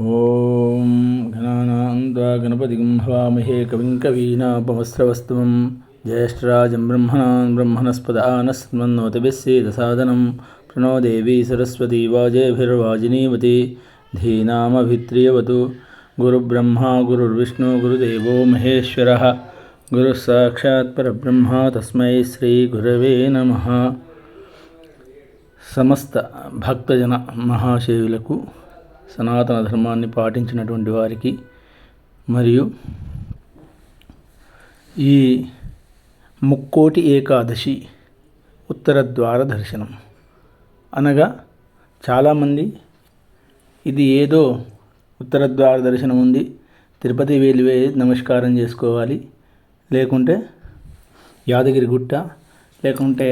ॐ घनानां त्वा गणपतिं हवामहे कविं कवीनापमस्रवस्तुवं ज्येष्ठराजं ब्रह्मणान् ब्रह्मणस्पदानस्मन्नोतिभिस्सेदसादनं प्रणो देवी सरस्वती वाजेभिर्वाजिनीवती धीनामभित्रियवतु गुरुब्रह्मा गुरुर्विष्णु गुरुदेवो महेश्वरः गुरुः साक्षात् परब्रह्म तस्मै श्रीगुरवे नमः సమస్త భక్తజన మహాశయులకు సనాతన ధర్మాన్ని పాటించినటువంటి వారికి మరియు ఈ ముక్కోటి ఏకాదశి ఉత్తర ద్వార దర్శనం. అనగా చాలామంది ఇది ఏదో ఉత్తర ద్వార దర్శనం ఉంది తిరుపతి వెళ్ళి నమస్కారం చేసుకోవాలి లేకుంటే యాదగిరి గుట్ట లేకుంటే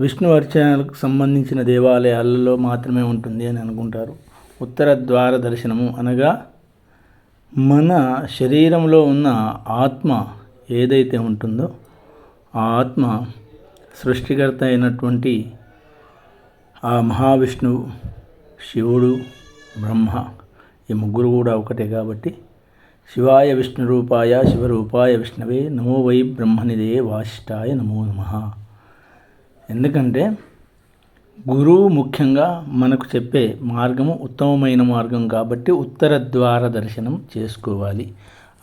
విష్ణు అర్చనలకు సంబంధించిన దేవాలయాలలో మాత్రమే ఉంటుంది అని అనుకుంటారు. ఉత్తర ద్వార దర్శనము అనగా మన శరీరంలో ఉన్న ఆత్మ ఏదైతే ఉంటుందో ఆ ఆత్మ సృష్టికర్త అయినటువంటి ఆ మహావిష్ణువు శివుడు బ్రహ్మ ఈ ముగ్గురు కూడా ఒకటే కాబట్టి శివాయ విష్ణు రూపాయ శివరూపాయ విష్ణవే నమో వై బ్రహ్మనిదే వాసిష్టాయ నమో నమః. ఎందుకంటే గురువు ముఖ్యంగా మనకు చెప్పే మార్గము ఉత్తమమైన మార్గం కాబట్టి ఉత్తర ద్వార దర్శనం చేసుకోవాలి.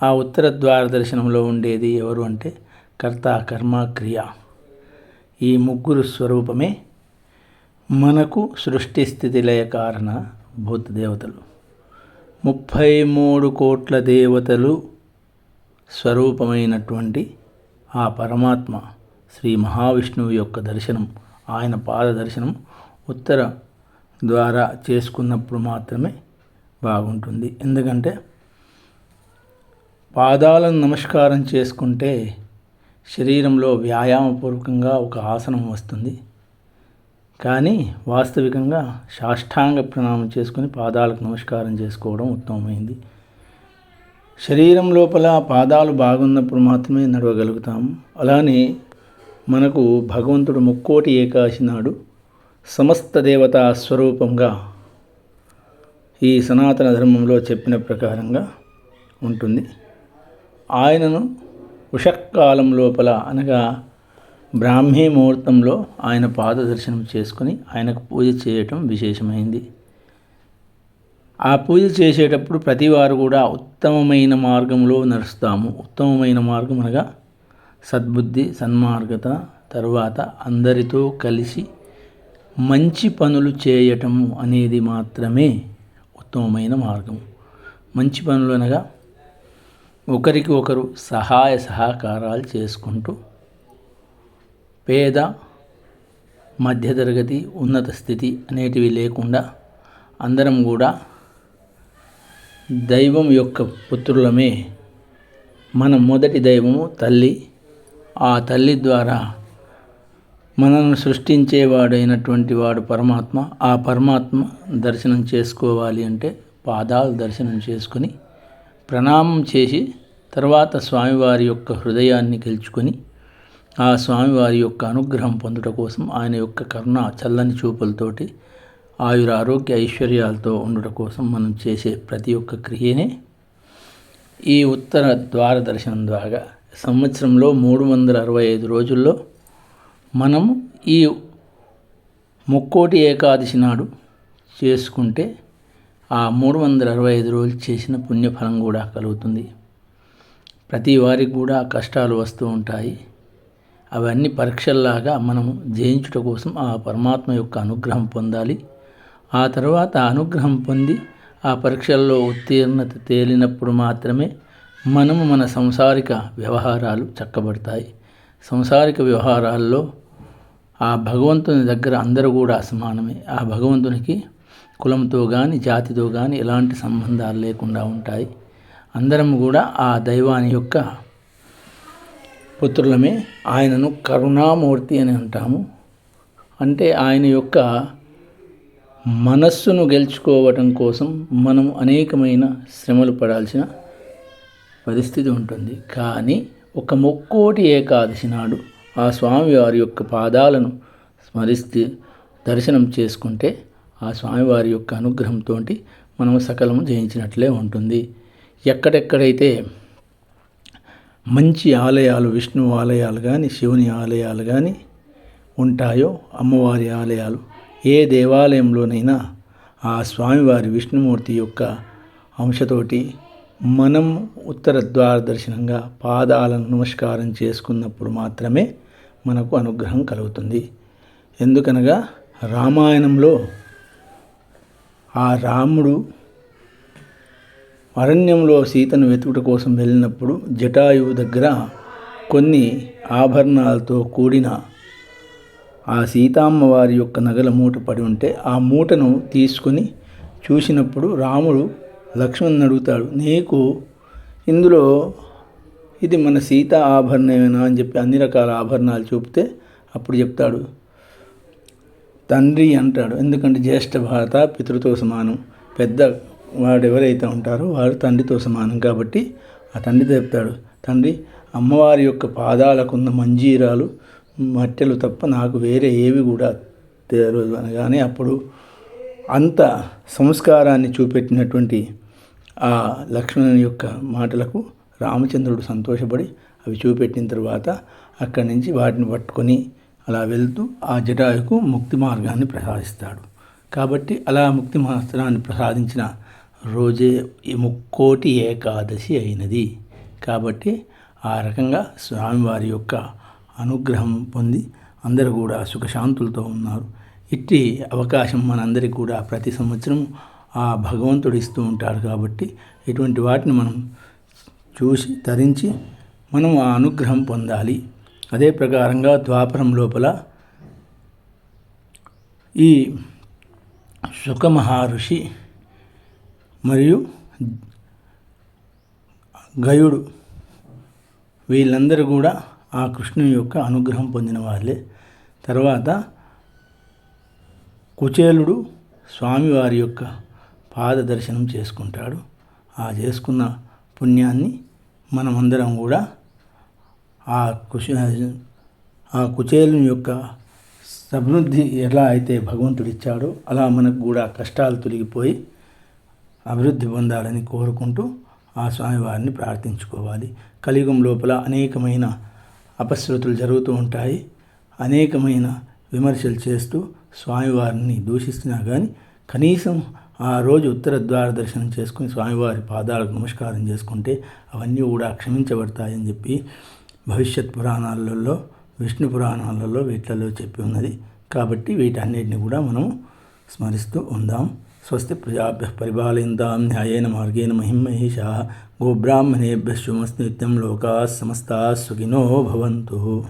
ఆ ఉత్తర ద్వార దర్శనంలో ఉండేది ఎవరు అంటే కర్త కర్మ క్రియ. ఈ ముగ్గురు స్వరూపమే మనకు సృష్టి స్థితి లయ కారణ భూత దేవతలు. ముప్పై మూడు కోట్ల దేవతలు స్వరూపమైనటువంటి ఆ పరమాత్మ శ్రీ మహావిష్ణువు యొక్క దర్శనం ఆయన పాద దర్శనం ఉత్తర ద్వారా చేసుకున్నప్పుడు మాత్రమే బాగుంటుంది. ఎందుకంటే పాదాలను నమస్కారం చేసుకుంటే శరీరంలో వ్యాయామపూర్వకంగా ఒక ఆసనం వస్తుంది. కానీ వాస్తవికంగా సాష్టాంగ ప్రణామం చేసుకుని పాదాలకు నమస్కారం చేసుకోవడం ఉత్తమమైంది. శరీరం లోపల పాదాలు బాగున్నప్పుడు మాత్రమే నడవగలుగుతాము అలానే మనకు భగవంతుడు ముక్కోటి ఏకాశి నాడు సమస్త దేవతా స్వరూపంగా ఈ సనాతన ధర్మంలో చెప్పిన ప్రకారంగా ఉంటుంది. ఆయనను ఉషకాలం లోపల అనగా బ్రాహ్మీ ముహూర్తంలో ఆయన పాద దర్శనం చేసుకుని ఆయనకు పూజ చేయటం విశేషమైంది. ఆ పూజ చేసేటప్పుడు ప్రతివారు కూడా ఉత్తమమైన మార్గంలో నడుస్తాము. ఉత్తమమైన మార్గం అనగా సద్బుద్ధి సన్మార్గత తర్వాత అందరితో కలిసి మంచి పనులు చేయటం అనేది మాత్రమే ఉత్తమమైన మార్గం. మంచి పనులు అనగా ఒకరికి ఒకరు సహాయ సహకారాలు చేసుకుంటూ పేద మధ్యతరగతి ఉన్నత స్థితి అనేటివి లేకుండా అందరం కూడా దైవం యొక్క పుత్రులమే. మన మొదటి దైవము తల్లి ఆ తల్లి ద్వారా మనల్ని సృష్టించేవాడైనటువంటి వాడు పరమాత్మ ఆ పరమాత్మ దర్శనం చేసుకోవాలి అంటే పాదాలు దర్శనం చేసుకొని ప్రణామం చేసి తర్వాత స్వామివారి యొక్క హృదయాన్ని గెలుచుకొని ఆ స్వామివారి యొక్క అనుగ్రహం పొందుట కోసం ఆయన యొక్క కరుణ చల్లని చూపులతోటి ఆయుర ఆరోగ్య ఐశ్వర్యాలతో ఉండుట కోసం మనం చేసే ప్రతి ఒక్క క్రియనే ఈ ఉత్తర ద్వార దర్శనం ద్వారా సంవత్సరంలో మూడు వందల అరవై ఐదు రోజుల్లో మనం ఈ ముక్కోటి ఏకాదశి నాడు చేసుకుంటే ఆ మూడు వందల అరవై ఐదు రోజులు చేసిన పుణ్యఫలం కూడా కలుగుతుంది. ప్రతి వారికి కూడా కష్టాలు వస్తూ ఉంటాయి. అవన్నీ పరీక్షల్లాగా మనం జయించుట కోసం ఆ పరమాత్మ యొక్క అనుగ్రహం పొందాలి. ఆ తర్వాత అనుగ్రహం పొంది ఆ పరీక్షల్లో ఉత్తీర్ణత తేలినప్పుడు మాత్రమే మనము మన సంసారిక వ్యవహారాలు చక్కబడతాయి. సంసారిక వ్యవహారాల్లో ఆ భగవంతుని దగ్గర అందరూ కూడా సమానమే ఆ భగవంతునికి కులంతో కానీ జాతితో కానీ ఎలాంటి సంబంధాలు లేకుండా ఉంటాయి. అందరం కూడా ఆ దైవాని యొక్క పుత్రులమే. ఆయనను కరుణామూర్తి అని అంటాము. అంటే ఆయన యొక్క మనస్సును గెలుచుకోవటం కోసం మనం అనేకమైన శ్రమలు పడాల్సిన పరిస్థితి ఉంటుంది. కానీ ఒక ముక్కోటి ఏకాదశి నాడు ఆ స్వామివారి యొక్క పాదాలను స్మరిస్తే దర్శనం చేసుకుంటే ఆ స్వామివారి యొక్క అనుగ్రహంతో మనం సకలము జయించినట్లే ఉంటుంది. ఎక్కడెక్కడైతే మంచి ఆలయాలు విష్ణు ఆలయాలు కానీ శివుని ఆలయాలు కానీ ఉంటాయో అమ్మవారి ఆలయాలు ఏ దేవాలయంలోనైనా ఆ స్వామివారి విష్ణుమూర్తి యొక్క అంశతోటి మనం ఉత్తర ద్వార దర్శనంగా పాదాలను నమస్కారం చేసుకున్నప్పుడు మాత్రమే మనకు అనుగ్రహం కలుగుతుంది. ఎందుకనగా రామాయణంలో ఆ రాముడు అరణ్యంలో సీతను వెతుకుట కోసం వెళ్ళినప్పుడు జటాయువు దగ్గర కొన్ని ఆభరణాలతో కూడిన ఆ సీతామ్మవారి యొక్క నగల మూట పడి ఉంటే ఆ మూటను తీసుకుని చూసినప్పుడు రాముడు లక్ష్మణ్ అడుగుతాడు నీకు ఇందులో ఇది మన సీత ఆభరణమేనా? అని చెప్పి అన్ని రకాల ఆభరణాలు చూపితే అప్పుడు చెప్తాడు. తండ్రి అంటాడు. ఎందుకంటే జ్యేష్ఠ భారత పితృతో సమానం. పెద్ద వాడు ఎవరైతే ఉంటారో వారు తండ్రితో సమానం కాబట్టి ఆ తండ్రితో చెప్తాడు. తండ్రి అమ్మవారి యొక్క పాదాలకున్న మంజీరాలు మట్టెలు తప్ప నాకు వేరే ఏవి కూడా తెలియదు అనగానే అప్పుడు అంత సంస్కారాన్ని చూపెట్టినటువంటి ఆ లక్ష్మణుని యొక్క మాటలకు రామచంద్రుడు సంతోషపడి అవి చూపెట్టిన తర్వాత అక్కడి నుంచి వాటిని పట్టుకొని అలా వెళ్తూ ఆ జటాయుకు ముక్తి మార్గాన్ని ప్రసాదిస్తాడు. కాబట్టి అలా ముక్తి మార్గాన్ని ప్రసాదించిన రోజే ముక్కోటి ఏకాదశి అయినది. కాబట్టి ఆ రకంగా స్వామివారి యొక్క అనుగ్రహం పొంది అందరూ కూడా సుఖశాంతులతో ఉన్నారు. ఇట్టి అవకాశం మనందరికీ కూడా ప్రతి సంవత్సరం ఆ భగవంతుడు ఇస్తూ ఉంటాడు కాబట్టి ఇటువంటి వాటిని మనం చూసి తరించి మనం ఆ అనుగ్రహం పొందాలి. అదే ప్రకారంగా ద్వాపరం లోపల ఈ సుఖమహర్షి మరియు గయుడు వీళ్ళందరూ కూడా ఆ కృష్ణుని యొక్క అనుగ్రహం పొందిన వాళ్ళే. తర్వాత కుచేలుడు స్వామివారి యొక్క పాద దర్శనం చేసుకుంటాడు. ఆ చేసుకున్న పుణ్యాన్ని మనమందరం కూడా ఆ కుశ ఆ కుచేలుని యొక్క సమృద్ధి ఎలా అయితే భగవంతుడు ఇచ్చాడో అలా మనకు కూడా కష్టాలు తొలగిపోయి అభివృద్ధి పొందాలని కోరుకుంటూ ఆ స్వామివారిని ప్రార్థించుకోవాలి. కలియుగం లోపల అనేకమైన అపశృతులు జరుగుతూ ఉంటాయి. అనేకమైన విమర్శలు చేస్తూ స్వామివారిని దూషిస్తున్నా కానీ కనీసం ఆ రోజు ఉత్తర ద్వార దర్శనం చేసుకుని స్వామివారి పాదాలకు నమస్కారం చేసుకుంటే అవన్నీ కూడా క్షమించబడతాయని చెప్పి భవిష్యత్ పురాణాలలో విష్ణు పురాణాలలో వీటిలలో చెప్పి ఉన్నది. కాబట్టి వీటన్నిటిని కూడా మనం స్మరిస్తూ ఉందాం. స్వస్తి ప్రజాభ్య పరిపాలయంతాం న్యాయేన మార్గేణ మహిమహేష. గోబ్రాహ్మణేభ్య శుమస్తి నిత్యం లోకా సమస్తా సుఖినో భవంతు.